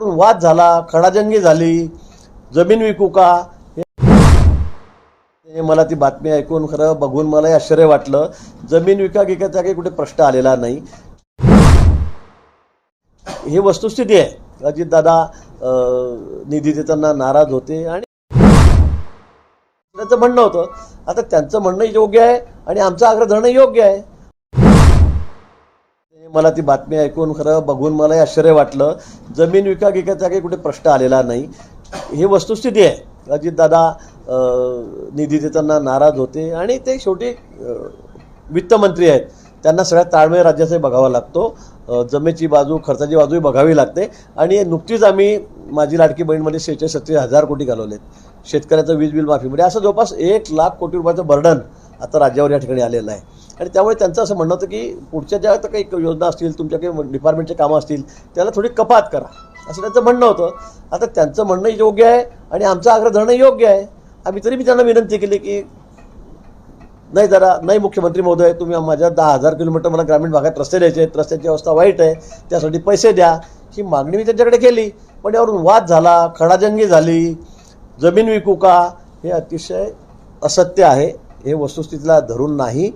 वाद झाला खडाजंगी झाली जमीन विकू का? हे मला ती बातमी ऐकून खरं बघून मला आश्चर्य वाटलं. जमीन विका गिकाचा काही कुठे प्रश्न आलेला नाही. ही वस्तुस्थिती आहे. अजितदादा अं, निधी देताना नाराज होते आणि त्यांचं म्हणणं होतं. आता त्यांचं म्हणणं योग्य आहे आणि आमचा आग्रह धरणं योग्य आहे. मला ती बातमी ऐकून खरं बघून मलाही आश्चर्य वाटलं. जमीन विका गिकाचा काही कुठे प्रश्न आलेला नाही. ही वस्तुस्थिती आहे. अजितदादा निधी देताना नाराज होते आणि ते शेवटी वित्तमंत्री आहेत. त्यांना सगळ्यात ताळमेळ राज्याचा बघावा लागतो. जमेची बाजू खर्चाची बाजूही बघावी लागते. आणि नुकतीच आम्ही माझी लाडकी बहीणमध्ये शेहेचाळीस सत्तेचाळीस हजार कोटी घालवलेत. शेतकऱ्याचं वीज बिल माफीमध्ये असं जवळपास एक लाख कोटी रुपयाचं बर्डन आता राज्यावर या ठिकाणी आलेलं आहे. आणि त्यामुळे त्यांचं असं म्हणणं होतं की पुढच्या ज्या आता काही योजना असतील तुमच्या काही डिपार्टमेंटचे कामं असतील त्याला थोडी कपात करा. असं त्यांचं म्हणणं होतं. आता त्यांचं म्हणणं योग्य आहे आणि आमचा आग्रह धरणं योग्य आहे. आम्ही तरी मी त्यांना विनंती केली की नाही जरा नाही मुख्यमंत्री महोदय तुम्ही माझ्या दहा हजार किलोमीटर मला ग्रामीण भागात रस्ते द्यायचे आहेत रस्त्याची अवस्था वाईट आहे त्यासाठी पैसे द्या. ही मागणी मी त्यांच्याकडे केली. पण यावरून वाद झाला खडाजंगी झाली जमीन विकू का हे अतिशय असत्य आहे. हे वस्तुस्थितीला धरून नाही.